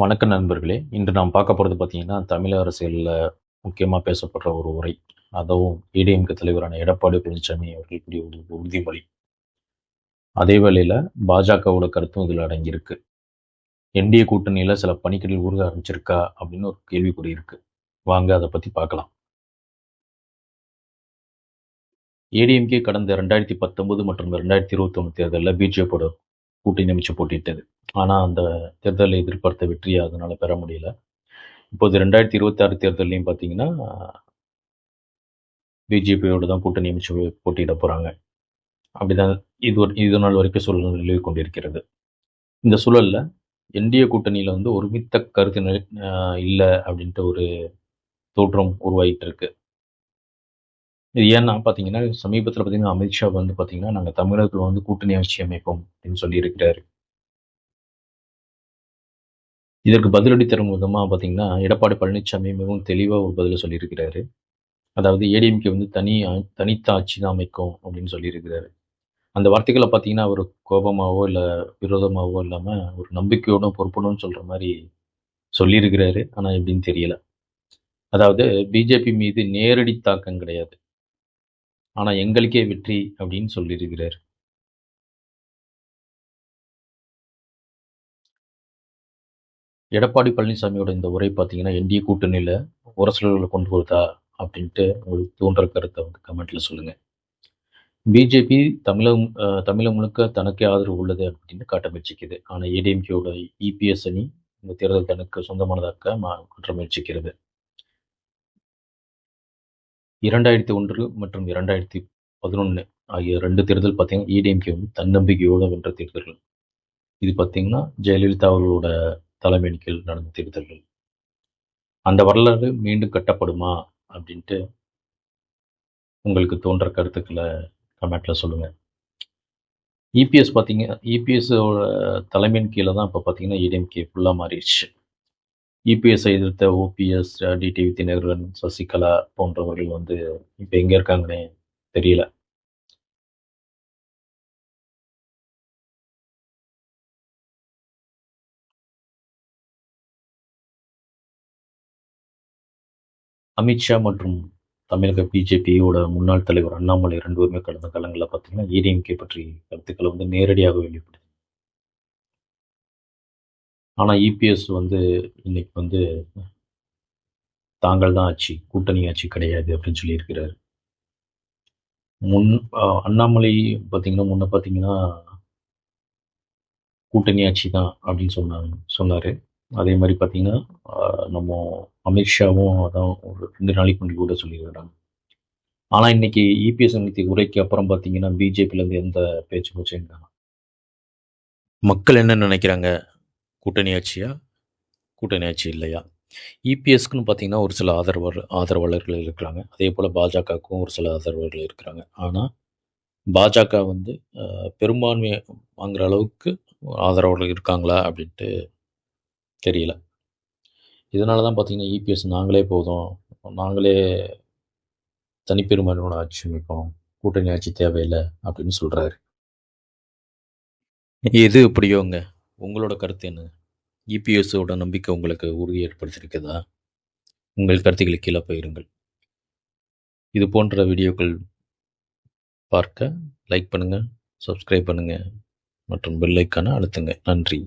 வணக்கம் நண்பர்களே. இன்று நாம் பார்க்க போகிறது பார்த்தீங்கன்னா தமிழக அரசியலில் முக்கியமாக பேசப்படுற ஒரு உரை. அதுவும் ஏடிஎம்கே தலைவரான எடப்பாடி பழனிசாமி அவர்கள் கூடிய ஒரு உறுதிமொழி. அதே வேளையில் பாஜகவோட கருத்தும் இதில் அடங்கியிருக்கு. என்டிஏ கூட்டணியில் சில பணிகளில் ஊருக ஆரம்பிச்சிருக்கா அப்படின்னு ஒரு கேள்விக்குறி இருக்கு. வாங்க அதை பற்றி பார்க்கலாம். ஏடிஎம்கே கடந்த ரெண்டாயிரத்தி பத்தொன்பது மற்றும் ரெண்டாயிரத்தி இருபத்தொன்று தேர்தலில் பிஜேபியோட கூட்டணி அமைச்சு போட்டிட்டது. ஆனால் அந்த தேர்தலில் எதிர்பார்த்த வெற்றியை அதனால் பெற முடியல. இப்போது ரெண்டாயிரத்தி இருபத்தாறு தேர்தலையும் பார்த்தீங்கன்னா பிஜேபியோடு தான் கூட்டணி அமைச்சு போட்டியிட போகிறாங்க அப்படிதான் இது ஒரு இது நாள் வரைக்கும் சூழல் நிலவி கொண்டிருக்கிறது. இந்த சூழலில் என்டிஏ கூட்டணியில் வந்து ஒருமித்த கருத்து இல்லை அப்படின்ட்டு ஒரு தோற்றம் உருவாகிட்டு இருக்கு. இது ஏன்னா பார்த்தீங்கன்னா சமீபத்தில் பார்த்தீங்கன்னா அமித்ஷா வந்து பார்த்தீங்கன்னா நாங்கள் தமிழர்கள் வந்து கூட்டணி ஆட்சி அமைப்போம் அப்படின்னு சொல்லியிருக்கிறாரு. இதற்கு பதிலடி தரும் விதமாக பார்த்தீங்கன்னா எடப்பாடி பழனிசாமி மிகவும் தெளிவாக ஒரு பதிலை சொல்லியிருக்கிறாரு. அதாவது ஏடிஎம்கே வந்து தனி தனித்த ஆட்சி தான் அமைக்கும் அப்படின்னு சொல்லியிருக்கிறாரு. அந்த வார்த்தைகளை பார்த்தீங்கன்னா அவர் கோபமாகவோ இல்லை விரோதமாகவோ இல்லாமல் ஒரு நம்பிக்கையோடும் பொறுப்பணும் சொல்கிற மாதிரி சொல்லியிருக்கிறாரு. ஆனால் எப்படின்னு தெரியல. அதாவது பிஜேபி மீது நேரடி தாக்கம் கிடையாது. ஆனால் எங்களுக்கே வெற்றி அப்படின்னு சொல்லியிருக்கிறார். எடப்பாடி பழனிசாமியோட இந்த உரை பார்த்தீங்கன்னா என்டிஏ கூட்டணியில் உரசல்களை கொண்டு கொடுத்தா அப்படின்ட்டு உங்களுக்கு தோன்ற கருத்தை வந்து கமெண்ட்டில் சொல்லுங்கள் பிஜேபி தமிழகம் தமிழகம் முழுக்க தனக்கே ஆதரவு உள்ளது அப்படின்னு காட்ட முயற்சிக்குது ஆனால் ஏடிஎம்கேயோட இபிஎஸ் அணி இந்த தேர்தல் தனக்கு சொந்தமானதாக்க மாற்ற முயற்சிக்கிறது. இரண்டாயிரத்தி ஒன்று மற்றும் இரண்டாயிரத்தி பதினொன்று ஆகிய ரெண்டு தேர்தல் பார்த்தீங்கன்னா இடிஎம்கே தன்னம்பிக்கையோடு வென்ற தேர்தல்கள். இது பார்த்தீங்கன்னா ஜெயலலிதா அவர்களோட தலைமையின் கீழ் நடந்த தேர்தல்கள். அந்த வரலாறு மீண்டும் கட்டப்படுமா அப்படின்ட்டு உங்களுக்கு தோன்ற கருத்துக்களை கமெண்ட்டில் சொல்லுங்கள் இபிஎஸ் பார்த்தீங்க இபிஎஸோட தலைமையின் கீழே தான் இப்போ பார்த்தீங்கன்னா இடிஎம்கே ஃபுல்லாக மாறிடுச்சு. இபிஎஸ் எதிர்த்த ஓபிஎஸ் டிடிவி தினகரன் சசிகலா போன்றவர்கள் வந்து இப்போ எங்கே இருக்காங்கன்னே தெரியல. அமித்ஷா மற்றும் தமிழக பிஜேபியோட முன்னாள் தலைவர் அண்ணாமலை ரெண்டு பேருமே கடந்த காலங்களில் பார்த்தீங்கன்னா ஏடிஎம்கே பற்றி கருத்துக்களை வந்து நேரடியாக வெளிப்படுத்தி ஆனால் இபிஎஸ் வந்து இன்னைக்கு வந்து தாங்கள் தான் ஆட்சி கூட்டணி ஆட்சி கிடையாது அப்படின்னு சொல்லியிருக்கிறார். முன் அண்ணாமலை பார்த்தீங்கன்னா முன்ன பார்த்தீங்கன்னா கூட்டணி ஆட்சி தான் அப்படின்னு சொன்னாங்க சொன்னார். அதே மாதிரி பார்த்தீங்கன்னா நம்ம அமித்ஷாவும் அதான் ஒரு ரெண்டு நாளைக்கு முன்னாடி கூட சொல்லியிருக்கிறாங்க. ஆனால் இன்னைக்கு இபிஎஸ் நிதி உரைக்கு அப்புறம் பார்த்தீங்கன்னா பிஜேபியிலேருந்து எந்த பேச்சு மூச்சும் மக்கள் என்ன நினைக்கிறாங்க? கூட்டணி ஆட்சியா? கூட்டணி ஆட்சி இல்லையா? இபிஎஸ்க்குன்னு பார்த்தீங்கன்னா ஒரு சில ஆதரவர் ஆதரவாளர்கள் இருக்கிறாங்க. அதே போல் பாஜகவுக்கும் ஒரு சில ஆதரவாளர்கள் இருக்கிறாங்க. ஆனால் பாஜக வந்து பெரும்பான்மை வாங்குற அளவுக்கு ஆதரவாளர்கள் இருக்காங்களா அப்படின்ட்டு தெரியல. இதனால தான் பார்த்தீங்கன்னா இபிஎஸ் நாங்களே போதும். நாங்களே தனிப்பெருமானோட ஆட்சி அமைப்போம். கூட்டணி ஆட்சி தேவையில்லை அப்படின்னு சொல்கிறாரு எது எப்படியோங்க? உங்களோட கருத்து என்ன? இபிஎஸோட நம்பிக்கை உங்களுக்கு உறுதி ஏற்படுத்தியிருக்குதா உங்கள் கருத்துக்களை கீழே போயிருங்கள் இது போன்ற வீடியோக்கள் பார்க்க லைக் பண்ணுங்கள் சப்ஸ்கிரைப் பண்ணுங்கள் மற்றும் பெல்லைக்கான அழுத்துங்க. நன்றி.